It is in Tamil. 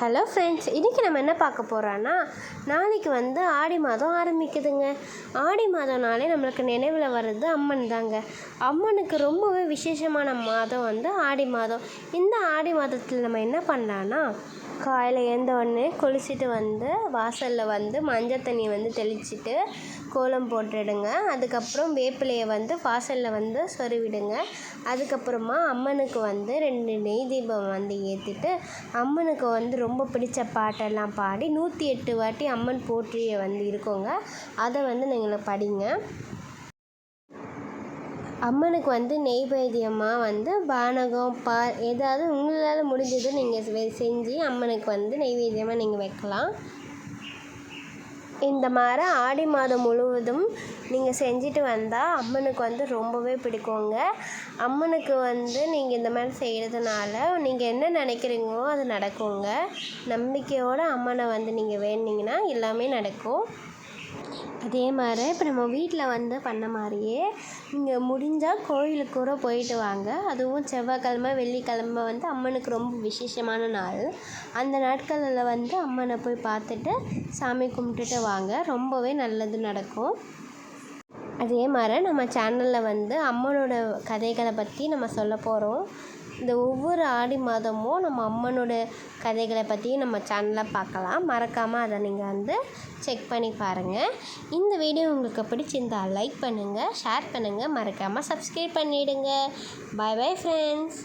ஹலோ ஃப்ரெண்ட்ஸ் இன்றைக்கி நம்ம என்ன பார்க்க போகிறோன்னா நாளைக்கு வந்து ஆடி மாதம் ஆரம்பிக்குதுங்க. ஆடி மாதம்னாலே நம்மளுக்கு நினைவில் வர்றது அம்மன் தாங்க. அம்மனுக்கு ரொம்பவே விசேஷமான மாதம் வந்து ஆடி மாதம். இந்த ஆடி மாதத்தில் நம்ம என்ன பண்ணலான்னா காலையில் எழுந்த உடனே குளிச்சுட்டு வந்து வாசலில் வந்து மஞ்சள் தண்ணி வந்து தெளிச்சுட்டு கோலம் போட்டுடுங்க. அதுக்கப்புறம் வேப்பிலையை வந்து வாசலில் வந்து சொருவிடுங்க. அதுக்கப்புறமா அம்மனுக்கு வந்து ரெண்டு நெய் தீபம் வந்து ஏற்றிட்டு அம்மனுக்கு வந்து ரொம்ப பிடிச்ச பாட்டெல்லாம் பாடி நூற்றி எட்டு வாட்டி அம்மன் போற்றிய வந்து இருக்கோங்க. அதை வந்து நீங்கள் படிங்க. அம்மனுக்கு வந்து நெய்வேத்தியமாக வந்து பானகம் பா ஏதாவது உங்களால் முடிஞ்சதை நீங்கள் செஞ்சு அம்மனுக்கு வந்து நெய்வேத்தியமாக நீங்கள் வைக்கலாம். இந்த மாதிரி ஆடி மாதம் முழுவதும் நீங்கள் செஞ்சுட்டு வந்தால் அம்மனுக்கு வந்து ரொம்பவே பிடிக்குங்க. அம்மனுக்கு வந்து நீங்கள் இந்த மாதிரி செய்கிறதுனால நீங்கள் என்ன நினைக்கிறீங்களோ அது நடக்குங்க. நம்பிக்கையோடு அம்மனை வந்து நீங்கள் வேண்டிங்கன்னா எல்லாமே நடக்கும். அதே மாதிரி இப்போ நம்ம வீட்டில் வந்து பண்ண மாதிரியே இங்கே முடிஞ்சால் கோயிலுக்கு கூட போயிட்டு வாங்க. அதுவும் செவ்வாய்க்கிழம வெள்ளிக்கிழம வந்து அம்மனுக்கு ரொம்ப விசேஷமான நாள். அந்த நாட்களில் வந்து அம்மனை போய் பார்த்துட்டு சாமி கும்பிட்டுட்டு வாங்க. ரொம்பவே நல்லது நடக்கும். அதே மாதிரி நம்ம சேனலில் வந்து அம்மனோட கதைகளை பற்றி நம்ம சொல்ல போகிறோம் இந்த ஒவ்வொரு ஆடி மாதமும் நம்ம அம்மனோட கதைகளை பற்றியும் நம்ம சேனலில் பார்க்கலாம். மறக்காமல் அதை நீங்கள் வந்து செக் பண்ணி பாருங்கள் இந்த வீடியோ உங்களுக்கு பிடிச்சிருந்தால் லைக் பண்ணுங்கள் ஷேர் பண்ணுங்கள் மறக்காமல் சப்ஸ்கிரைப் பண்ணிவிடுங்க பாய் பாய் ஃப்ரெண்ட்ஸ்